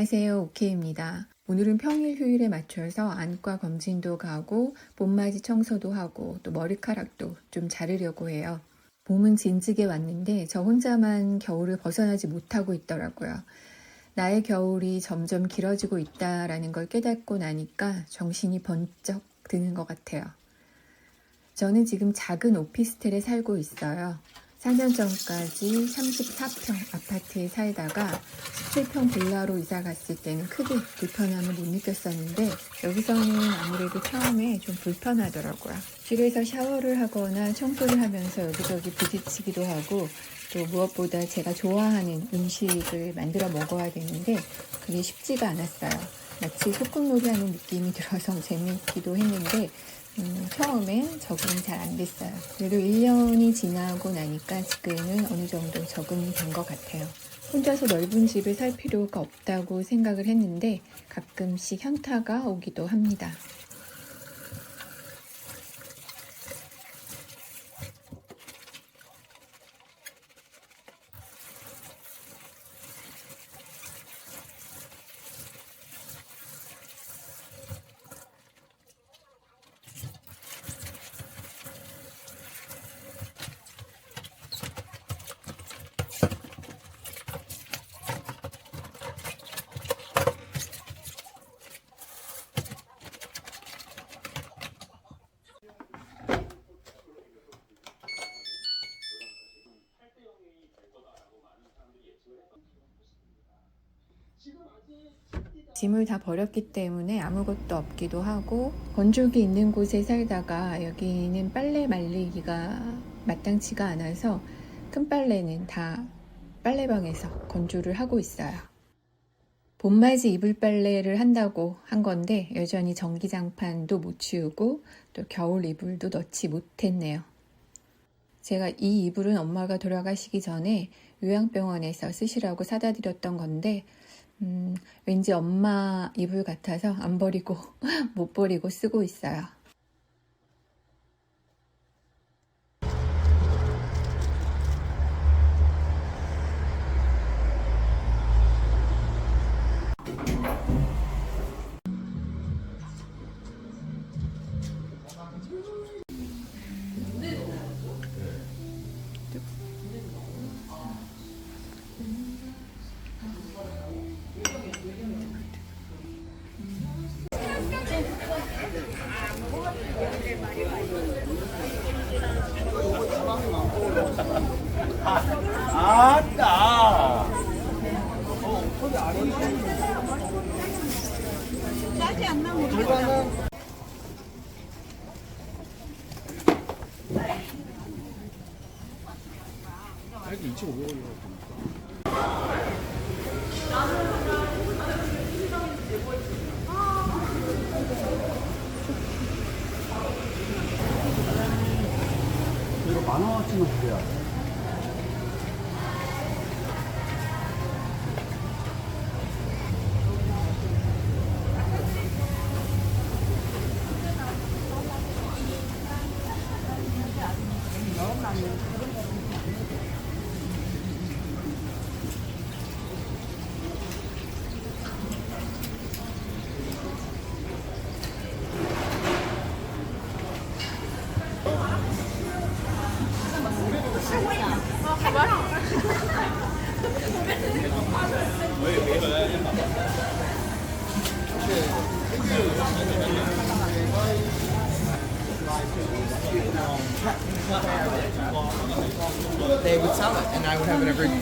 안녕하세요. 오케이입니다. 오늘은 평일 휴일에 맞춰서 안과 검진도 가고 봄맞이 청소도 하고 또 머리카락도 좀 자르려고 해요. 봄은 진즉에 왔는데 저 혼자만 겨울을 벗어나지 못하고 있더라고요. 나의 겨울이 점점 길어지고 있다라는 걸 깨닫고 나니까 정신이 번쩍 드는 것 같아요. 저는 지금 작은 오피스텔에 살고 있어요. 4년 전까지 34평 아파트에 살다가 17평 빌라로 이사 갔을 때는 크게 불편함을 못 느꼈었는데 여기서는 아무래도 처음에 좀 불편하더라고요. 집에서 샤워를 하거나 청소를 하면서 여기저기 부딪히기도 하고 또 무엇보다 제가 좋아하는 음식을 만들어 먹어야 되는데 그게 쉽지가 않았어요. 마치 소꿉놀이 하는 느낌이 들어서 재미있기도 했는데 음, 처음엔 적응이 잘 안 됐어요. 그래도 1년이 지나고 나니까 지금은 어느 정도 적응이 된 것 같아요. 혼자서 넓은 집에 살 필요가 없다고 생각을 했는데 가끔씩 현타가 오기도 합니다. 짐을 다 버렸기 때문에 아무것도 없기도 하고 건조기 있는 곳에 살다가 여기는 빨래 말리기가 마땅치가 않아서 큰 빨래는 다 빨래방에서 건조를 하고 있어요. 봄맞이 이불 빨래를 한다고 한 건데 여전히 전기장판도 못 치우고 또 겨울 이불도 넣지 못했네요. 제가 이 이불은 엄마가 돌아가시기 전에 요양병원에서 쓰시라고 사다 드렸던 건데 음, 왠지 엄마 이불 같아서 안 버리고 못 버리고 쓰고 있어요. 이거 만 원어치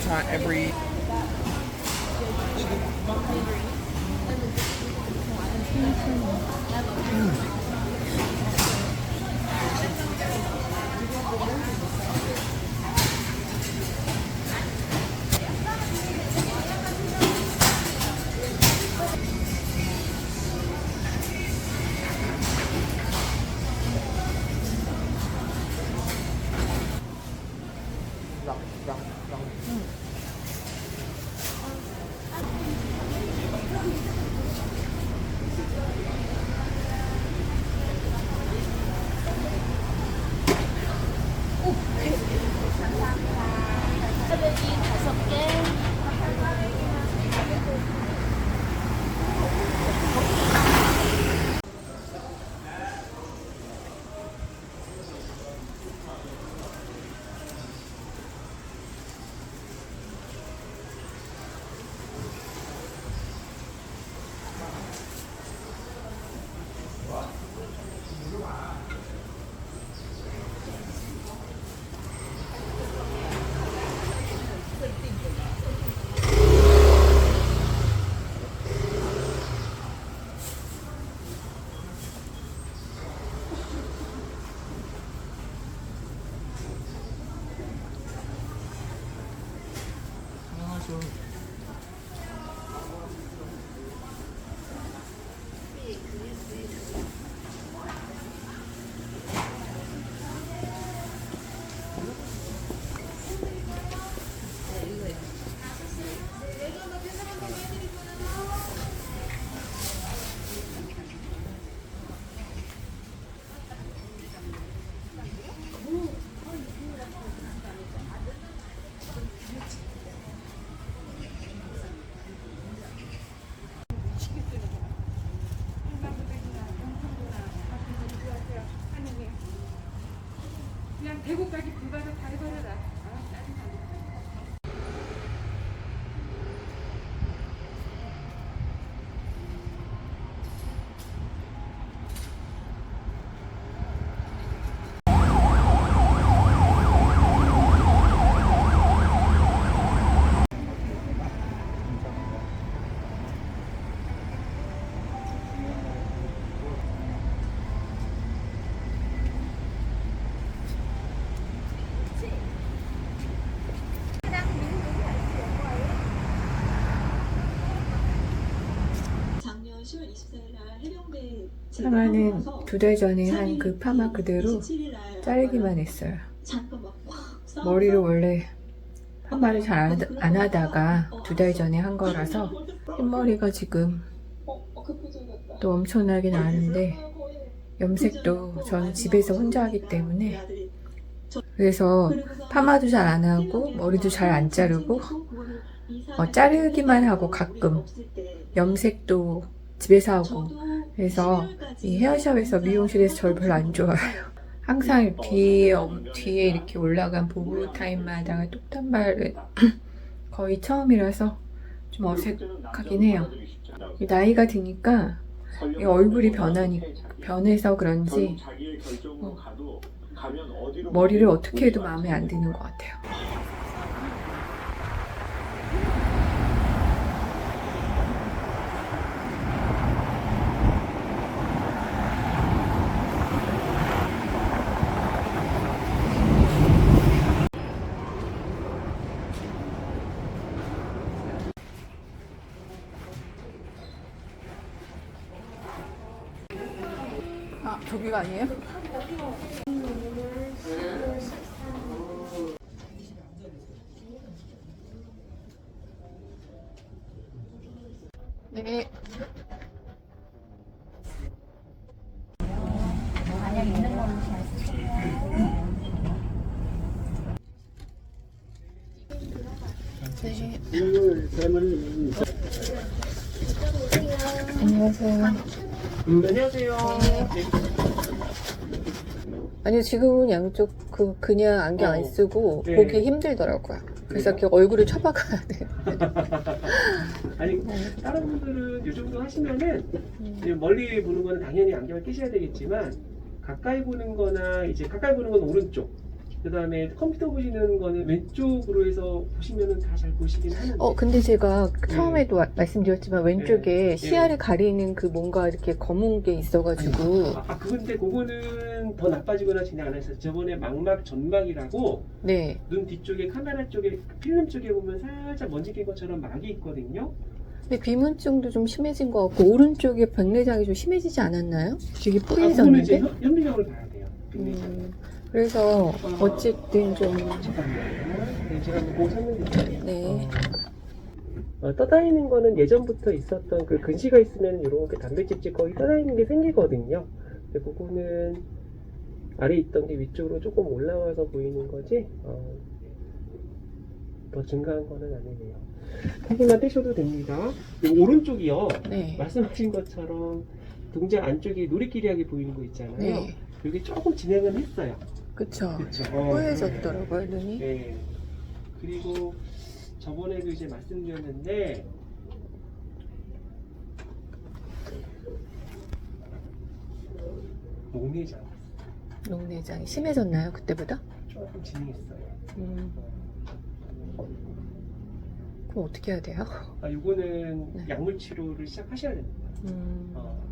not every 파마는 두 달 전에 한 그 파마 그대로 자르기만 했어요. 머리를 원래 파마를 잘 안 하다가 두 달 전에 한 거라서 흰머리가 지금 또 엄청나게 나는데 염색도 전 집에서 혼자 하기 때문에 그래서 파마도 잘 안 하고 머리도 잘 안 자르고 어, 자르기만 하고 가끔 염색도 집에서 하고 그래서 이 헤어샵에서 미용실에서 저를 별로 안 좋아해요. 항상 뒤에 엄- 뒤에 이렇게 올라간 보부 타임마다가 똑단발은 거의 처음이라서 좀 어색하긴 해요. 이 나이가 드니까 이 얼굴이 변하니 변해서 그런지 어, 머리를 어떻게 해도 마음에 안 드는 것 같아요. 아 저기가 아니에요? 네. 네. 안녕하세요. 안녕하세요. 아니요, 지금은 양쪽 그 그냥 안경 안 어, 쓰고 네. 보기 힘들더라고요. 그래서 이렇게 얼굴을 쳐박아야 돼. 아니 다른 분들은 이 정도 하시면은 이제 멀리 보는 거는 당연히 안경을 끼셔야 되겠지만 가까이 보는 거나 이제 가까이 보는 건 오른쪽 그 다음에 컴퓨터 보시는 거는 왼쪽으로 해서 보시면은 다 잘 보시긴 하는데 어, 근데 제가 처음에도 와- 말씀드렸지만 왼쪽에 네. 시야를 가리는 그 뭔가 이렇게 검은 게 있어가지고 아, 아 그건데 그거는 더 나빠지거나 진행 안 해서 저번에 망막 전막이라고 네. 눈 뒤쪽에 카메라 쪽에 필름 쪽에 보면 살짝 먼지 낀 것처럼 막이 있거든요 근데 비문증도 좀 심해진 것 같고 오른쪽에 백내장이 좀 심해지지 않았나요? 되게 아, 그거는 이제 뿌얘졌는데. 현- 현미경을 봐야 돼요. 음, 그래서 어쨌든 좀. 네. 네. 어, 떠다니는 거는 예전부터 있었던 그 근시가 있으면 이렇게 단백질 찌꺼기 떠다니는 게 생기거든요. 근데 그거는 아래 있던 게 위쪽으로 조금 올라와서 보이는 거지, 어, 더 증가한 거는 아니네요. 확인만 떼셔도 됩니다. 이 오른쪽이요. 네. 말씀하신 것처럼 동작 안쪽이 누리끼리하게 보이는 거 있잖아요. 네. 여기 조금 진행은 했어요. 그쵸. 그쵸. 뿌얘졌더라고요, 눈이. 네. 그리고 저번에도 이제 말씀드렸는데 녹내장 녹내장이 심해졌나요, 그때보다? 조금 진행했어요. 음. 그럼 어떻게 해야 돼요? 아, 요거는 네. 약물 치료를 시작하셔야 됩니다. 음. 어,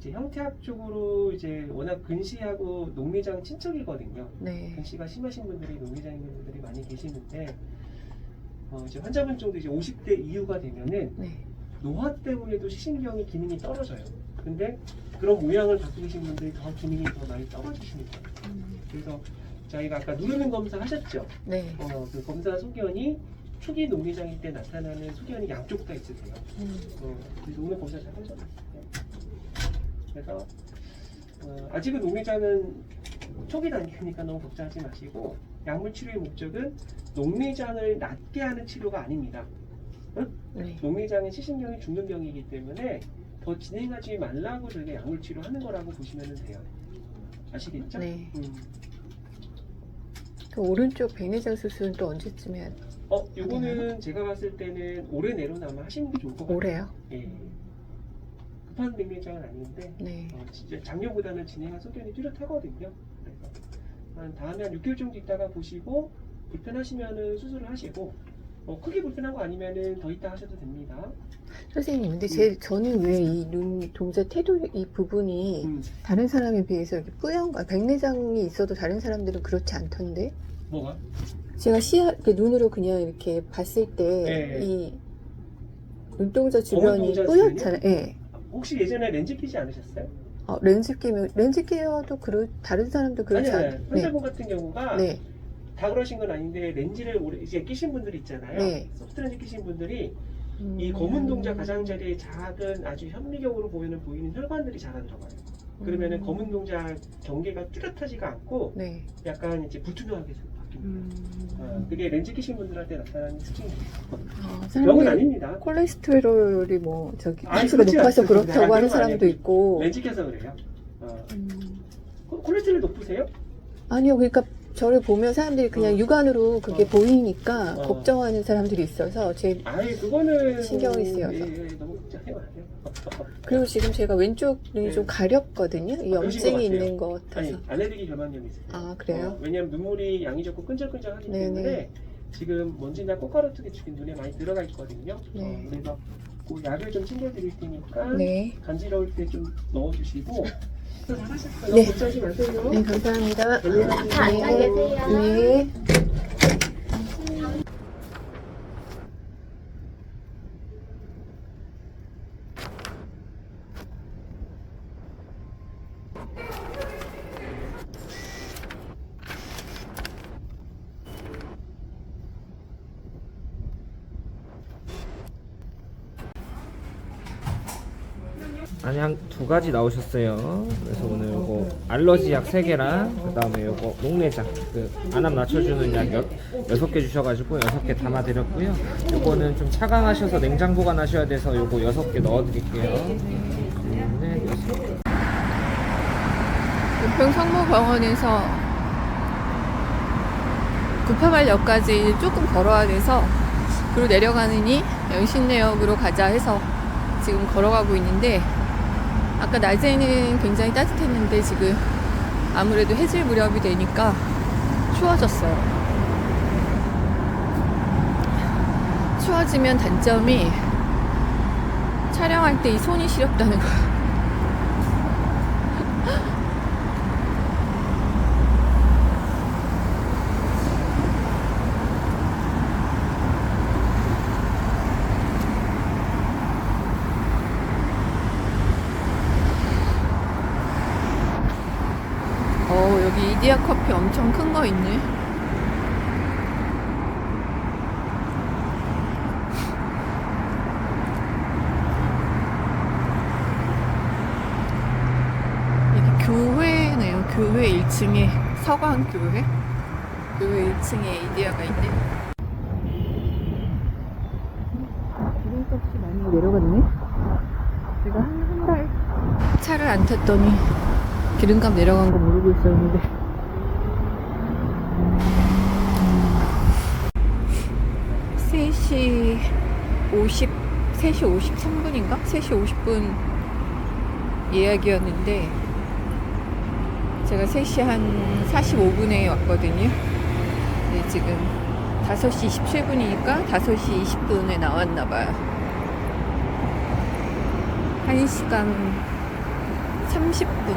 이제 형태학적으로 이제 워낙 근시하고 녹내장 친척이거든요. 네. 근시가 심하신 분들이 있는 분들이 많이 계시는데 어, 이제 환자분 정도 이제 50대 이후가 되면은 네. 노화 때문에도 시신경의 기능이 떨어져요. 근데 그런 모양을 갖고 계신 분들이 더 기능이 더 많이 떨어지십니다. 음. 그래서 저희가 아까 누르는 검사 하셨죠? 네. 어, 그 검사 소견이 초기 녹내장일 때 나타나는 소견이 양쪽 다 있으세요. 음. 어, 그래서 오늘 검사 잘 하셨어요. 그래서 어, 아직은 녹내장은 초기 단계니까 너무 걱정하지 마시고 약물 치료의 목적은 녹내장을 낫게 하는 치료가 아닙니다. 네. 녹내장은 시신경이 죽는 병이기 때문에 더 진행하지 말라고 저희가 약물 치료하는 거라고 보시면 돼요. 아시겠죠? 네. 음. 그 오른쪽 백내장 수술은 또 언제쯤 해야 돼? 어, 요거는 제가 봤을 때는 올해 내로는 아마 하시는 게 좋을 것 같아요. 올해요? 예. 급한 백내장은 아닌데 네. 어, 진짜 작년보다는 진행한 소견이 뚜렷하거든요. 그래서 한 다음에 한 6개월 정도 있다가 보시고 불편하시면은 수술을 하시고 어, 크게 불편한 거 아니면은 더 있다 하셔도 됩니다. 선생님, 근데 제 저는 왜 이 눈 동자 태도 이 부분이 음, 다른 사람에 비해서 이렇게 뿌연가 백내장이 있어도 다른 사람들은 그렇지 않던데? 뭐가? 제가 시야 이렇게 눈으로 그냥 이렇게 봤을 때 네. 이 눈동자 주변이 동자 뿌옇잖아요. 예. 혹시 예전에 렌즈 끼지 않으셨어요? 어, 렌즈 끼면 렌즈 끼어도 그렇 다른 사람도 그렇지 아니, 않. 아니, 네. 환자분 같은 경우가 네. 다 그러신 건 아닌데 렌즈를 오래 이제 끼신 분들 있잖아요. 네. 소프트 렌즈 끼신 분들이 음. 이 검은 동자 가장자리에 작은 아주 현미경으로 보이는 보이는 혈관들이 자라 들어가요. 그러면은 음. 검은 동자 경계가 뚜렷하지가 않고 네. 약간 이제 불투명하게. 음. 어, 그게 렌즈 끼신 분들한테 나타나는 특징이에요. 아, 병은 사람들이 아닙니다. 콜레스테롤이 뭐 저기 아니, 수가 그렇지 높아서 않습니다. 그렇다고 그런 하는 거 사람도 아니에요. 있고. 렌즈 껴서 그래요. 어. 음. 콜- 콜레스테롤 높으세요? 아니요, 그러니까 저를 보면 사람들이 그냥 어. 육안으로 그게 어. 보이니까 어. 걱정하는 사람들이 있어서 제 아예 그거는 신경이 쓰여서. 예, 예, 너무 마세요. 그리고 지금 제가 왼쪽 눈이 네. 좀 가렵거든요. 이 아, 염증이. 있는 것 아니 같아서. 알레르기 결막염이 있어요. 아, 그래요? 어, 왜냐하면 눈물이 양이 적고 끈적끈적하기 네네. 때문에 지금 먼지나 꽃가루통이 지금 눈에 많이 들어가 있거든요. 네. 어, 그래서 그 약을 좀 챙겨드릴 테니까 네. 간지러울 때 좀 넣어주시고. 잘하셨어요. 네. 걱정하지 마세요. 네, 감사합니다. 안녕하세요. 네. 한두 가지 나오셨어요. 그래서 오늘 요거 알러지 약세 개랑 그다음에 요거 녹내장 그 안압 낮춰주는 약 여, 여섯 개 주셔가지고 여섯 개 담아드렸고요. 요거는 좀 차강하셔서 냉장 보관하셔야 돼서 요거 여섯 개 넣어드릴게요. 네, 성모병원에서 구파발역까지 조금 걸어야 돼서 그리고 내려가느니 연신내역으로 가자 해서 지금 걸어가고 있는데 아까 낮에는 굉장히 따뜻했는데 지금 아무래도 해질 무렵이 되니까 추워졌어요. 추워지면 단점이 촬영할 때 이 손이 시렵다는 거. 어, 2층에 서강교회? 교회 2층에 이디아가 있대. 기름값이 많이 내려갔네. 제가 한 달 차를 안 탔더니 기름값 내려간 거 모르고 있었는데. 시 50, 3시 53분인가? 3시 50분 예약이었는데 제가 3시 한 45분에 왔거든요. 근데 지금 5시 27분이니까 5시 20분에 나왔나 봐요. 1시간 30분.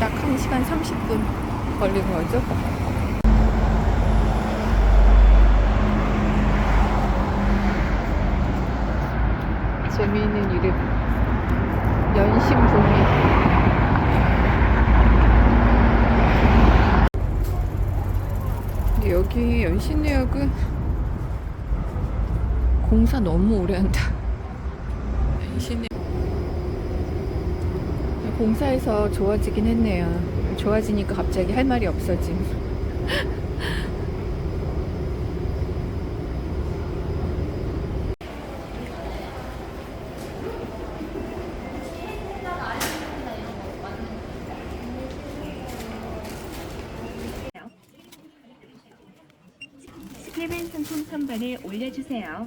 딱 1시간 30분 걸린 거죠. 재미있는 이름. 연심종이. 근데 여기 연신내역은 공사 너무 오래 한다. 연신내 공사에서 좋아지긴 했네요. 좋아지니까 갑자기 할 말이 없어짐. 해외 선반에 올려주세요.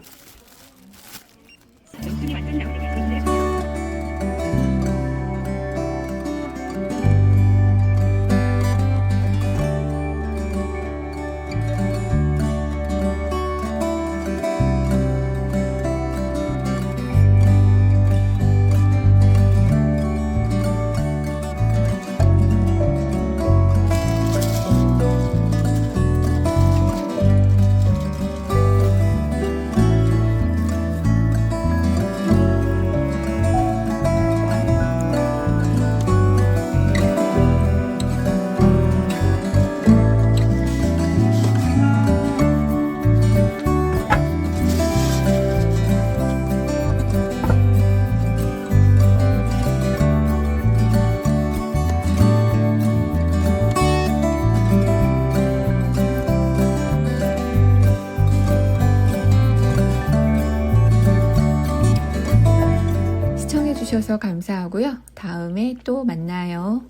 해주셔서 감사하고요. 다음에 또 만나요.